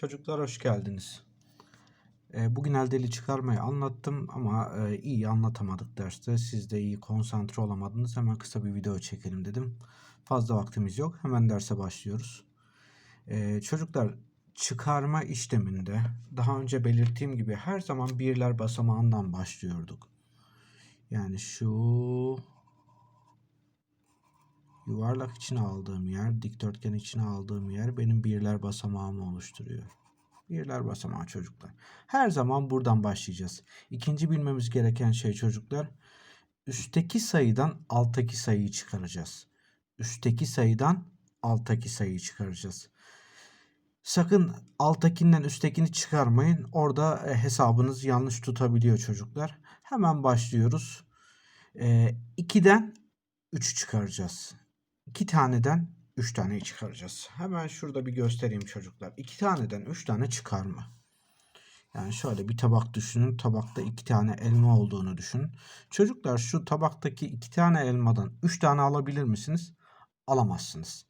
Çocuklar hoş geldiniz. Ee, bugün eldeli çıkarmayı anlattım ama e, iyi anlatamadık derste. Siz de iyi konsantre olamadınız. Hemen kısa bir video çekelim dedim. Fazla vaktimiz yok. Hemen derse başlıyoruz. Ee, çocuklar çıkarma işleminde daha önce belirttiğim gibi her zaman birler basamağından başlıyorduk. Yani şu yuvarlak içine aldığım yer, dikdörtgen içine aldığım yer benim birler basamağımı oluşturuyor. Birler basamağı çocuklar. Her zaman buradan başlayacağız. İkinci bilmemiz gereken şey çocuklar, üstteki sayıdan alttaki sayıyı çıkaracağız. Üstteki sayıdan alttaki sayıyı çıkaracağız. Sakın alttakinden üsttekini çıkarmayın. Orada e, hesabınız yanlış tutabiliyor çocuklar. Hemen başlıyoruz. E, 2'den 3 çıkaracağız. 2 taneden 3 taneyi çıkaracağız. Hemen şurada bir göstereyim çocuklar. 2 taneden 3 tane çıkarma. Yani şöyle bir tabak düşünün. Tabakta 2 tane elma olduğunu düşünün. Çocuklar şu tabaktaki 2 tane elmadan 3 tane alabilir misiniz? Alamazsınız.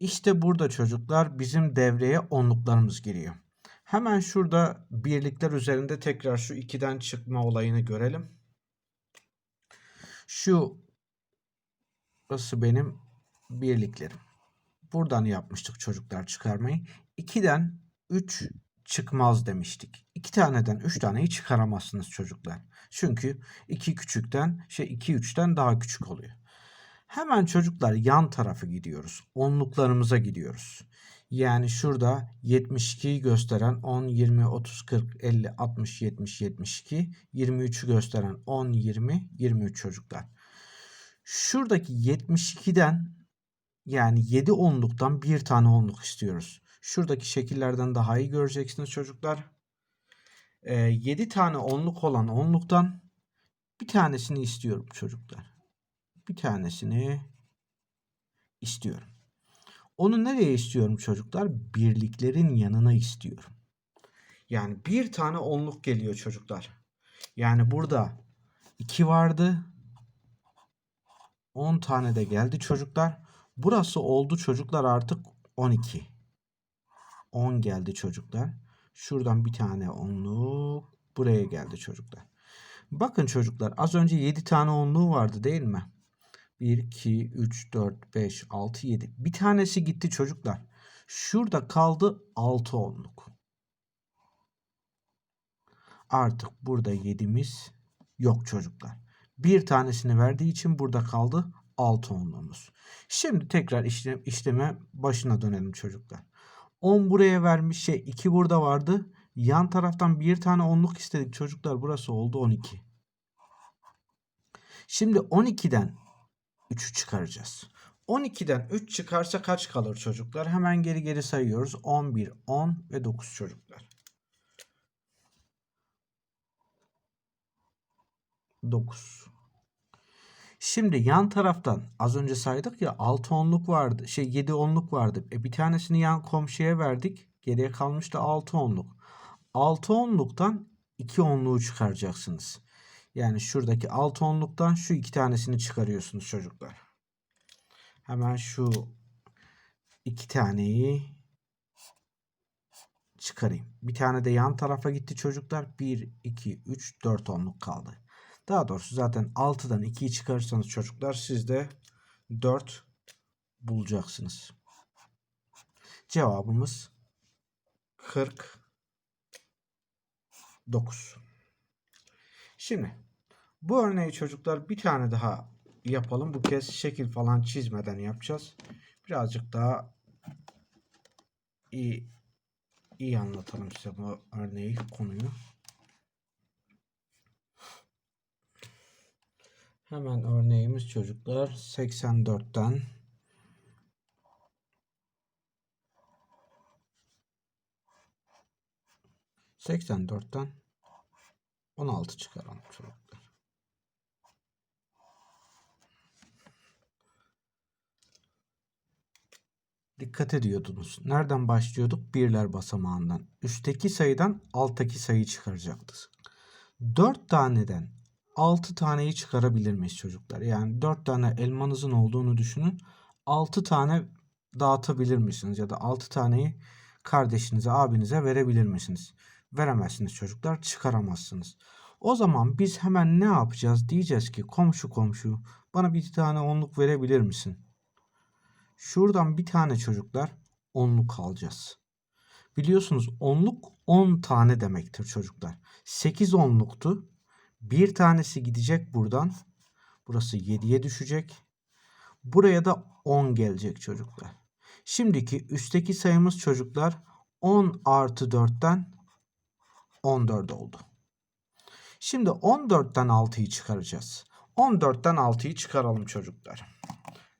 İşte burada çocuklar bizim devreye onluklarımız giriyor. Hemen şurada birlikler üzerinde tekrar şu 2'den çıkma olayını görelim. Şu burası benim birliklerim. Buradan yapmıştık çocuklar çıkarmayı. 2'den 3 çıkmaz demiştik. 2 taneden 3 taneyi çıkaramazsınız çocuklar. Çünkü 2 küçükten şey 2 3'ten daha küçük oluyor. Hemen çocuklar yan tarafı gidiyoruz. Onluklarımıza gidiyoruz. Yani şurada 72'yi gösteren 10, 20, 30, 40, 50, 60, 70, 72. 23'ü gösteren 10, 20, 23 çocuklar. Şuradaki 72'den yani 7 onluktan bir tane onluk istiyoruz. Şuradaki şekillerden daha iyi göreceksiniz çocuklar. Ee, 7 tane onluk olan onluktan bir tanesini istiyorum çocuklar. Bir tanesini istiyorum. Onu nereye istiyorum çocuklar? Birliklerin yanına istiyorum. Yani bir tane onluk geliyor çocuklar. Yani burada 2 vardı. 10 tane de geldi çocuklar. Burası oldu çocuklar artık 12. 10 geldi çocuklar. Şuradan bir tane onluk buraya geldi çocuklar. Bakın çocuklar az önce 7 tane onluğu vardı değil mi? 1, 2, 3, 4, 5, 6, 7. Bir tanesi gitti çocuklar. Şurada kaldı 6 onluk. Artık burada 7'miz yok çocuklar. Bir tanesini verdiği için burada kaldı 6 onluğumuz. Şimdi tekrar işlem, işleme başına dönelim çocuklar. 10 buraya vermiş şey 2 burada vardı. Yan taraftan bir tane onluk istedik çocuklar. Burası oldu 12. Şimdi 12'den 3'ü çıkaracağız. 12'den 3 çıkarsa kaç kalır çocuklar? Hemen geri geri sayıyoruz. 11, 10 ve 9 çocuklar. 9. Şimdi yan taraftan az önce saydık ya 6 onluk vardı. Şey 7 onluk vardı. E bir tanesini yan komşuya verdik. Geriye kalmıştı 6 onluk. 6 onluktan 2 onluğu çıkaracaksınız. Yani şuradaki 6 onluktan şu iki tanesini çıkarıyorsunuz çocuklar. Hemen şu iki taneyi çıkarayım. Bir tane de yan tarafa gitti çocuklar. 1, 2, 3, 4 onluk kaldı. Daha doğrusu zaten 6'dan 2'yi çıkarırsanız çocuklar siz de 4 bulacaksınız. Cevabımız 49. Şimdi bu örneği çocuklar bir tane daha yapalım. Bu kez şekil falan çizmeden yapacağız. Birazcık daha iyi iyi anlatalım size bu örneği, konuyu. Hemen örneğimiz çocuklar 84'ten Seksen dörtten on altı çıkaralım çocuklar. Dikkat ediyordunuz. Nereden başlıyorduk? Birler basamağından. Üstteki sayıdan alttaki sayıyı çıkaracaktık. 4 taneden 6 taneyi çıkarabilir miyiz çocuklar? Yani 4 tane elmanızın olduğunu düşünün. 6 tane dağıtabilir misiniz? Ya da 6 taneyi kardeşinize, abinize verebilir misiniz? Veremezsiniz çocuklar, çıkaramazsınız. O zaman biz hemen ne yapacağız? Diyeceğiz ki komşu komşu bana bir tane onluk verebilir misin? Şuradan bir tane çocuklar onluk alacağız. Biliyorsunuz onluk 10 tane demektir çocuklar. 8 onluktu. Bir tanesi gidecek buradan. Burası 7'ye düşecek. Buraya da 10 gelecek çocuklar. Şimdiki üstteki sayımız çocuklar 10 artı 4'ten 14 oldu. Şimdi 14'ten 6'yı çıkaracağız. 14'ten 6'yı çıkaralım çocuklar.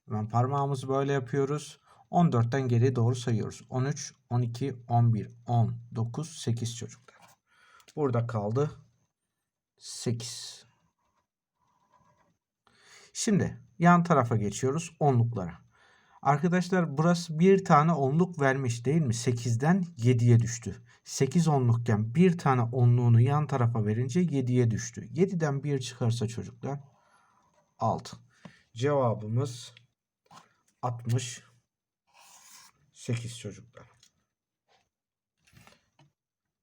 Hemen parmağımızı böyle yapıyoruz. 14'ten geriye doğru sayıyoruz. 13, 12, 11, 10, 9, 8 çocuklar. Burada kaldı 8. Şimdi yan tarafa geçiyoruz onluklara. Arkadaşlar burası bir tane onluk vermiş değil mi? 8'den 7'ye düştü. 8 onlukken bir tane onluğunu yan tarafa verince 7'ye düştü. 7'den 1 çıkarsa çocuklar 6. Cevabımız 68 çocuklar.